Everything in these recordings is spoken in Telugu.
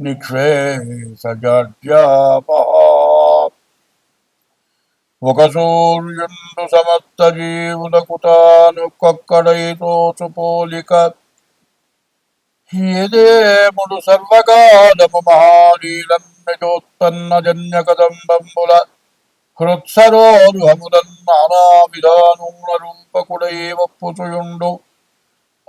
నిక్షేసజాడ్యాపహ ఒక సూర్యుండు సమస్త జీవులకు తాను కొక్కడైతోచు పోలిక ఏదేముడు సర్వకాలము మహానీలన్నజోత్పన్న జన్య కదంబంబుల హృత్సరోరుహములన్ నానా విధానముల రూపకుడై వప్పుచుయుండు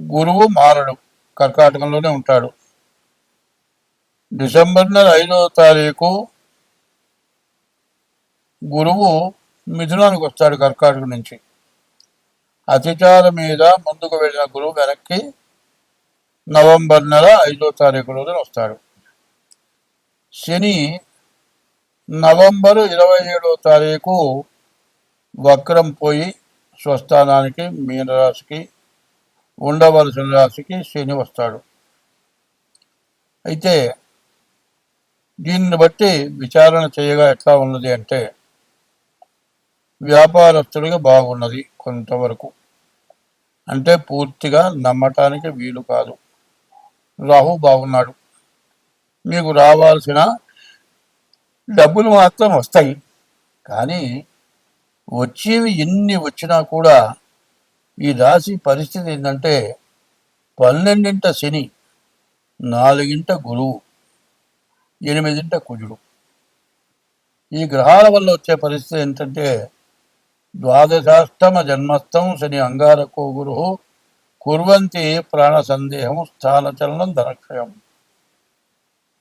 గురువు మారడు కర్కాటకంలోనే ఉంటాడు. డిసెంబర్ నెల ఐదో తారీఖు గురువు మిథునానికి వస్తాడు కర్కాటకం నుంచి. అతిచార మీద ముందుకు వెళ్ళిన గురువు వెనక్కి నవంబర్ నెల ఐదో తారీఖు రోజున వస్తాడు. శని నవంబర్ ఇరవై ఏడో తారీఖు వక్రం పోయి స్వస్థానానికి మీనరాశికి ఉండవలసిన రాశికి శని వస్తాడు. అయితే దీన్ని బట్టి విచారణ చేయగా ఎట్లా ఉన్నది అంటే వ్యాపారస్తుడిగా బాగున్నది కొంతవరకు. అంటే పూర్తిగా నమ్మటానికి వీలు కాదు. రాహు బాగున్నాడు. మీకు రావాల్సిన డబ్బులు మాత్రం వస్తాయి. కానీ వచ్చేవి ఎన్ని వచ్చినా కూడా ఈ రాశి పరిస్థితి ఏంటంటే పన్నెండింట శని నాలుగింట గురువు ఎనిమిదింట కుజుడు. ఈ గ్రహాల వల్ల వచ్చే పరిస్థితి ఏంటంటే ద్వాదశాష్టమ జన్మస్థం శని అంగారకో గురు కుర్వంతి ప్రాణ సందేహం స్థానచలనం ధనక్షయం.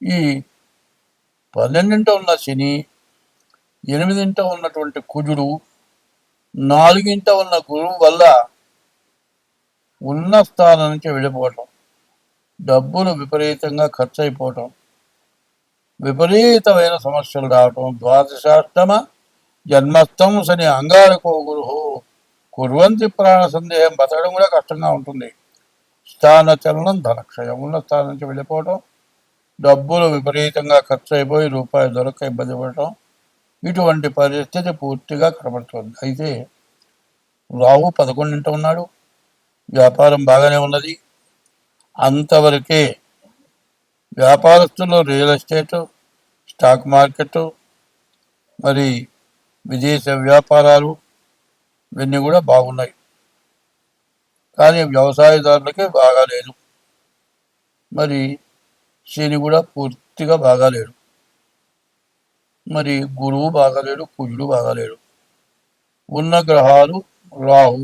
ఈ పన్నెండింట ఉన్న శని ఎనిమిదింట ఉన్నటువంటి కుజుడు నాలుగింట ఉన్న గురువు వల్ల ఉన్న స్థానం నుంచి వెళ్ళిపోవటం. డబ్బులు విపరీతంగా ఖర్చు అయిపోవటం విపరీతమైన సమస్యలు రావటం. ద్వాదశాష్టమ జన్మస్థం శని అంగారకో గురు కుర్వంతి ప్రాణ సందేహం బతకడం కూడా కష్టంగా ఉంటుంది. స్థాన చలనం ధనక్షయం ఉన్న స్థానం నుంచి వెళ్ళిపోవటం. డబ్బులు విపరీతంగా ఖర్చు అయిపోయి రూపాయి దొరక ఇబ్బంది పడటం. ఇటువంటి పరిస్థితి పూర్తిగా కనబడుతుంది. అయితే రాహు పదకొండింట ఉన్నాడు. వ్యాపారం బాగానే ఉన్నది. అంతవరకే వ్యాపారస్తులు రియల్ ఎస్టేటు స్టాక్ మార్కెట్ మరి విదేశ వ్యాపారాలు ఇవన్నీ కూడా బాగున్నాయి. కానీ వ్యవసాయదారులకే బాగాలేదు మరి శని కూడా పూర్తిగా బాగాలేడు మరి గురువు బాగాలేడు కుజుడు బాగాలేడు ఉన్న గ్రహాలు రాహు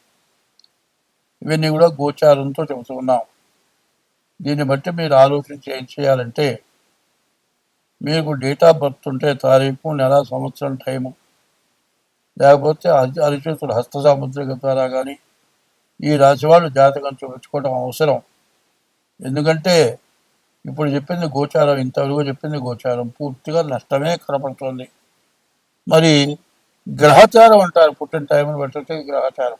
ఇవన్నీ కూడా గోచారంతో చెబుతున్నాం దీన్ని బట్టి మీరు ఆలోచించి ఏం చేయాలంటే మీకు డేట్ ఆఫ్ బర్త్ ఉంటే తారీఖు నెల సంవత్సరం టైము లేకపోతే అరిచేతుడు అరిచేతులు హస్త సాముద్రిక ద్వారా కానీ ఈ రాశి వాళ్ళు జాతకం చూపించుకోవడం అవసరం. ఎందుకంటే ఇప్పుడు చెప్పింది గోచారం ఇంతవరకు చెప్పింది గోచారం పూర్తిగా నష్టమే కనపడుతుంది. మరి గ్రహచారం అంటారు పుట్టిన టైంను బట్టి గ్రహచారం.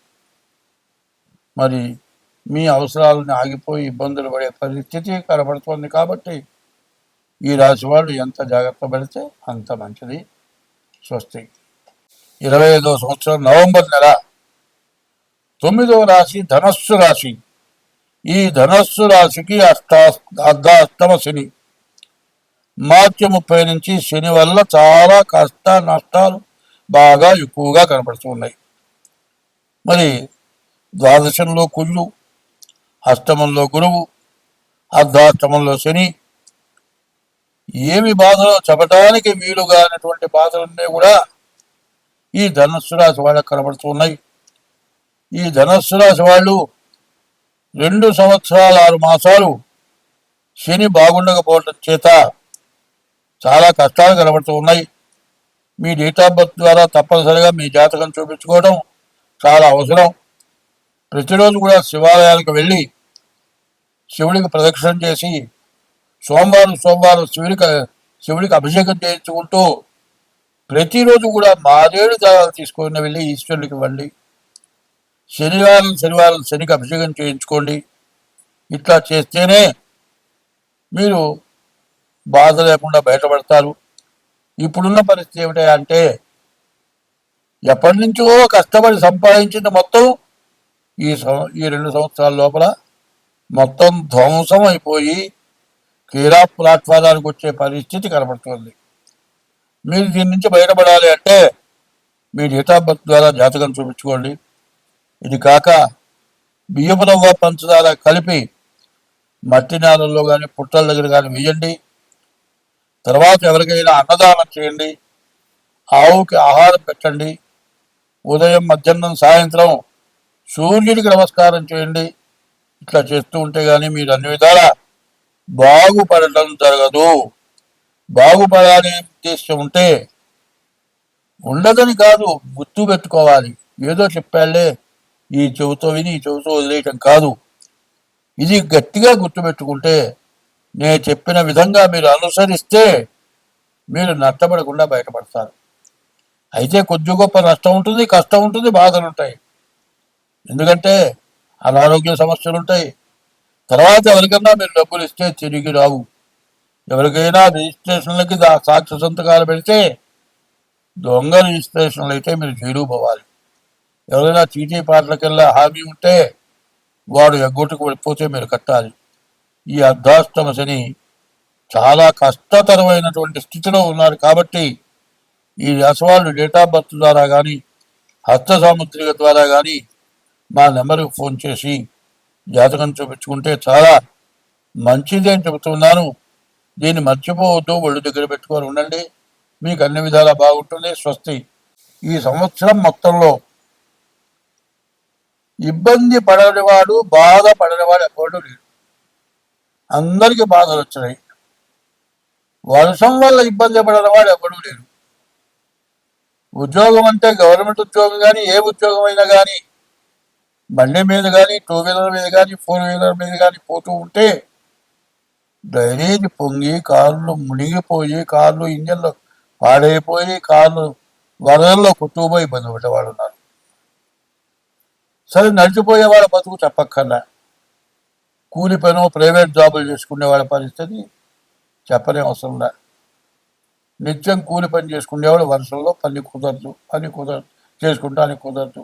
మరి మీ అవసరాలను ఆగిపోయి ఇబ్బందులు పడే పరిస్థితి కనబడుతోంది కాబట్టి ఈ రాశి వాళ్ళు ఎంత జాగ్రత్త పడితే అంత మంచిది. స్వస్తి. ఇరవై ఐదో సంవత్సరం నవంబర్ నెల. తొమ్మిదవ రాశి ధనస్సు రాశి. ఈ ధనస్సు రాశికి అష్టా అర్ధాష్టమ శని. మార్చి ముప్పై నుంచి శని వల్ల చాలా కష్ట నష్టాలు బాగా ఎక్కువగా కనపడుతున్నాయి మరి ద్వాదశంలో కుళ్ళు అష్టమంలో గురువు అర్ధాష్టమంలో శని. ఏమి బాధలో చెప్పటానికి వీలుగా అనేటువంటి బాధలన్నీ కూడా ఈ ధనస్సు రాశి వాళ్ళకు కనబడుతున్నాయి ఈ ధనస్సు రాశి వాళ్ళు రెండు సంవత్సరాలు ఆరు మాసాలు శని బాగుండకపోవటం చేత చాలా కష్టాలు కనబడుతూ ఉన్నాయి. మీ డేట్ ఆఫ్ బర్త్ ద్వారా తప్పనిసరిగా మీ జాతకం చూపించుకోవడం చాలా అవసరం. ప్రతిరోజు కూడా శివాలయాలకు వెళ్ళి శివుడికి ప్రదక్షిణ చేసి సోమవారం సోమవారం శివుడికి శివుడికి అభిషేకం చేయించుకుంటూ ప్రతిరోజు కూడా మారేడు దారాలు తీసుకొని వెళ్ళి ఈశ్వరుడికి ఇవ్వండి. శనివారం శనివారం శనికి అభిషేకం చేయించుకోండి. ఇట్లా చేస్తేనే మీరు బాధ లేకుండా బయటపడతారు. ఇప్పుడున్న పరిస్థితి ఏమిటంటే ఎప్పటి నుంచో కష్టపడి సంపాదించిన మొత్తం ఈ ఈ రెండు సంవత్సరాల లోపల మొత్తం ధ్వంసం అయిపోయి క్రీడా ప్లాట్ఫారానికి వచ్చే పరిస్థితి కనబడుతుంది. మీరు దీని నుంచి బయటపడాలి అంటే మీ డేటాబర్త్ ద్వారా జాతకం చూపించుకోండి. ఇది కాక బియ్యపు రవ్వ పంచదార కలిపి మట్టి నేలల్లో కానీ పుట్టల దగ్గర కానీ వేయండి. తర్వాత ఎవరికైనా అన్నదానం చేయండి. ఆవుకి ఆహారం పెట్టండి. ఉదయం మధ్యాహ్నం సాయంత్రం సూర్యుడికి నమస్కారం చేయండి. ఇట్లా చేస్తూ ఉంటే కానీ మీరు అన్ని విధాలా బాగుపడటం జరగదు. బాగుపడాలి ఉద్దేశం ఉంటే ఉండదని కాదు గుర్తు పెట్టుకోవాలి. ఏదో చెప్పాలే ఈ చెవుతో విని ఈ చెవుతో వదిలేయటం కాదు. ఇది గట్టిగా గుర్తుపెట్టుకుంటే నేను చెప్పిన విధంగా మీరు అనుసరిస్తే మీరు నష్టపడకుండా బయటపడతారు. అయితే కొద్ది గొప్ప నష్టం ఉంటుంది కష్టం ఉంటుంది బాధలు ఉంటాయి. ఎందుకంటే అనారోగ్య సమస్యలు ఉంటాయి. తర్వాత ఎవరికన్నా మీరు డబ్బులు ఇస్తే తిరిగి రావు. ఎవరికైనా రిజిస్ట్రేషన్లకి సాక్షి సంతకాలు పెడితే దొంగ రిజిస్ట్రేషన్లు అయితే మీరు జైలు పోవాలి ఎవరైనా చీటీ పాటలకెల్లా హామీ ఉంటే వాడు ఎగ్గొట్టుకు వెళ్ళిపోతే మీరు కట్టాలి. ఈ అర్ధాష్టమ శని చాలా కష్టతరమైనటువంటి స్థితిలో ఉన్నారు కాబట్టి ఈ రసవాళ్ళు డేట్ ఆఫ్ బర్త్ ద్వారా కానీ హస్త సాముద్రిక ద్వారా కానీ మా నెంబర్కి ఫోన్ చేసి జాతకం చూపించుకుంటే చాలా మంచిది అని చెబుతున్నాను. దీన్ని మర్చిపోవద్దు ఒళ్ళు దగ్గర పెట్టుకొని ఉండండి. మీకు అన్ని విధాలా బాగుంటుంది. స్వస్తి. ఈ సంవత్సరం మొత్తంలో ఇబ్బంది పడనివాడు బాధ పడనివాడు ఎవడు లేడు. అందరికీ బాధలు వచ్చినాయి. వర్షం వల్ల ఇబ్బంది పడనివాడు ఎవడు లేడు. ఉద్యోగం అంటే గవర్నమెంట్ ఉద్యోగం కానీ ఏ ఉద్యోగం అయినా కానీ బండి మీద కానీ టూ వీలర్ మీద కానీ ఫోర్ వీలర్ మీద కానీ పోతూ ఉంటే డ్రైనేజ్ పొంగి కార్లు మునిగిపోయి కార్లు ఇంజన్లు పాడైపోయి కార్లు వరదల్లో కొట్టుకుపోయి ఇబ్బంది పడేవాళ్ళు ఉన్నారు. సరే నడిచిపోయే వాళ్ళ బతుకు చెప్పక్కర్లా కూలి పనో ప్రైవేట్ జాబులు చేసుకునే వాళ్ళ పరిస్థితి చెప్పనే అవసరం లే. నిత్యం కూలి పని చేసుకునేవాడు వర్షంలో పని కుదరదు పని కుదరదు చేసుకుంటానికి కుదరదు.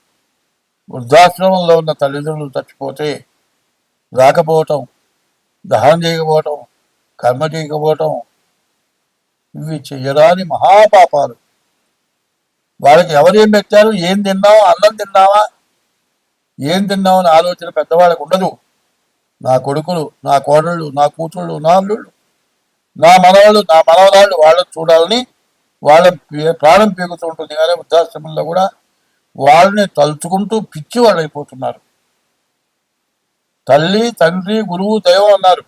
వృద్ధాశ్రమంలో ఉన్న తల్లిదండ్రులు చచ్చిపోతే రాకపోవటం దహనం చేయకపోవటం కర్మ చేయకపోవటం ఇవి చెయ్యరాని మహాపాపాలు. వాళ్ళకి ఎవరేం పెట్టారు? ఏం తిన్నావా? అన్నం తిన్నావా? ఏం తిన్నామని ఆలోచన పెద్దవాళ్ళకు ఉండదు. నా కొడుకులు నా కోడళ్ళు నా కూతుళ్ళు నా అల్లుళ్ళు నా మనవాళ్ళు నా మనవరాళ్ళు వాళ్ళని చూడాలని వాళ్ళ ప్రాణం పీకుతూ ఉంటుంది. కానీ వృద్ధాశ్రమంలో కూడా వాళ్ళని తలుచుకుంటూ పిచ్చి అయిపోతున్నారు తల్లి తండ్రి గురువు దైవం అన్నారు.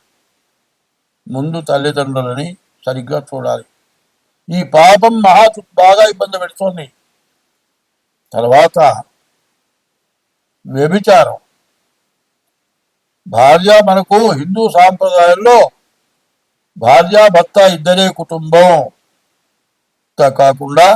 ముందు తల్లిదండ్రులని సరిగ్గా చూడాలి. ఈ పాపం మహా బాగా ఇబ్బంది పెడుతోంది. తర్వాత వ్యభిచారం. భార్య మనకు హిందూ సాంప్రదాయంలో భార్య భర్త ఇద్దరే కుటుంబం. కాకుండా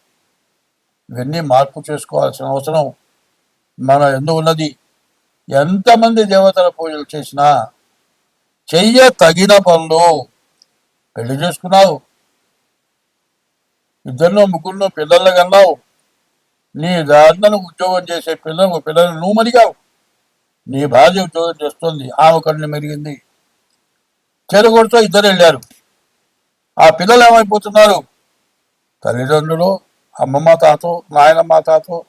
ఇవన్నీ మార్పు చేసుకోవాల్సిన అవసరం మన ఎందు ఉన్నది? ఎంతమంది దేవతల పూజలు చేసినా చెయ్య తగిన పనులు. పెళ్ళి చేసుకున్నావు. ఇద్దరినో ముగ్గురునో పిల్లలు కన్నావు. నీ దారిన ఉద్యోగం చేసే పిల్లలు పిల్లలు నువ్వు మరిగావు. నీ భార్య ఉద్యోగం చేస్తుంది. ఆమె కళ్ళు మెరిగింది. చెరుగొడుతో ఇద్దరు వెళ్ళారు. ఆ పిల్లలు ఏమైపోతున్నారు? తల్లిదండ్రులు అమ్మమ్మ తాతో నాయనమ్మ తాతో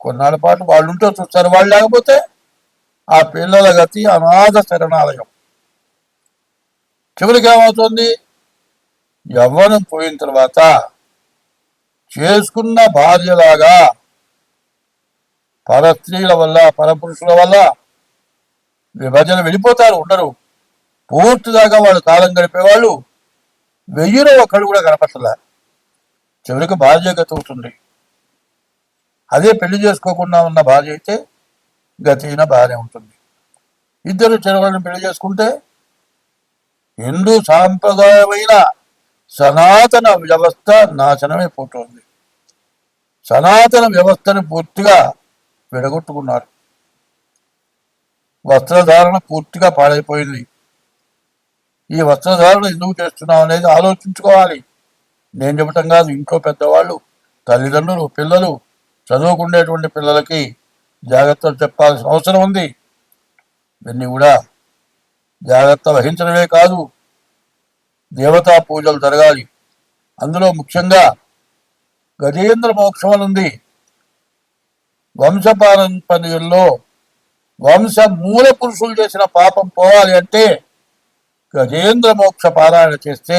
కొన్నాళ్ళ పాటు వాళ్ళు ఉంటూ చూస్తారు. వాళ్ళు లేకపోతే ఆ పిల్లల గతి అనాథ శరణాలయం. చివరికి ఏమవుతుంది? యవ్వనం పోయిన తర్వాత చేసుకున్న భార్యలాగా పరస్త్రీల వల్ల పరపురుషుల వల్ల విభజన వెళ్ళిపోతారు ఉండరు. పూర్తిదాకా వాళ్ళు కాలం గడిపేవాళ్ళు. వెయ్యిలో ఒక్కడు కూడా కనపడలే చివరికి భార్య గతి అవుతుంది అదే పెళ్ళి చేసుకోకుండా ఉన్న భార్య అయితే గతిన భార్య ఉంటుంది. ఇద్దరు చెరవలను పెళ్ళి చేసుకుంటే హిందూ సాంప్రదాయమైన సనాతన వ్యవస్థ నాశనమైపోతుంది. సనాతన వ్యవస్థను పూర్తిగా విడగొట్టుకున్నారు. వస్త్రధారణ పూర్తిగా పాడైపోయింది. ఈ వస్త్రధారణ ఎందుకు చేస్తున్నాం అనేది ఆలోచించుకోవాలి. నేను చెప్పటం కాదు. ఇంట్లో పెద్దవాళ్ళు తల్లిదండ్రులు పిల్లలు చదువుకుండేటువంటి పిల్లలకి జాగ్రత్తలు చెప్పాల్సిన అవసరం ఉంది. ఇవన్నీ కూడా జాగ్రత్త వహించడమే కాదు దేవతా పూజలు జరగాలి. అందులో ముఖ్యంగా గజేంద్ర మోక్షం అని ఉంది. వంశపారంపర్యంలో వంశ మూల పురుషులు చేసిన పాపం పోవాలి అంటే గజేంద్ర మోక్ష పారాయణ చేస్తే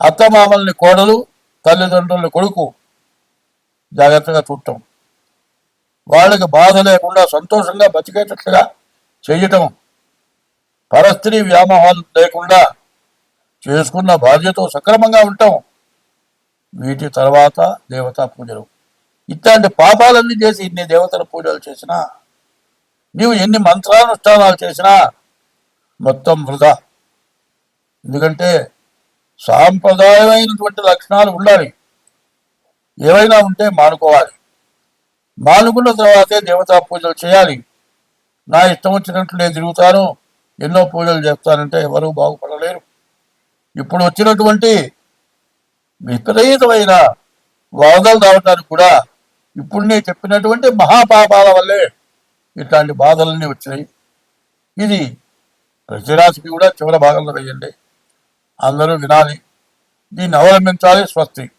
అత్తమామల్ని కోడలు తల్లిదండ్రుల్ని కొడుకు జాగ్రత్తగా చూడటం. వాళ్ళకి బాధ లేకుండా సంతోషంగా బతికేటట్లుగా చేయటం. పరస్త్రీ వ్యామోహాలు లేకుండా చేసుకున్న బాధ్యతో సక్రమంగా ఉంటాం వీటి తర్వాత దేవతా పూజలు. ఇట్లాంటి పాపాలన్నీ చేసి ఇన్ని దేవతల పూజలు చేసినా నీవు ఎన్ని మంత్రానుష్ఠానాలు చేసినా మొత్తం వృధా. ఎందుకంటే సాంప్రదాయమైనటువంటి లక్షణాలు ఉండాలి. ఏవైనా ఉంటే మానుకోవాలి. మానుకున్న తర్వాతే దేవతా పూజలు చేయాలి. నా ఇష్టం వచ్చినట్లు నేను తిరుగుతాను ఎన్నో పూజలు చేస్తానంటే ఎవరూ బాగుపడలేరు. ఇప్పుడు వచ్చినటువంటి విపరీతమైన వరదలు రావటానికి కూడా ఇప్పుడు నేను చెప్పినటువంటి మహాపాపాల వల్లే ఇట్లాంటి బాధలన్నీ వచ్చినాయి. ఇది ప్రతిరాశికి కూడా చివరి భాగంలో వేయండి. అందరూ వినాలి. దీన్ని అవలంబించాలి స్వస్తి.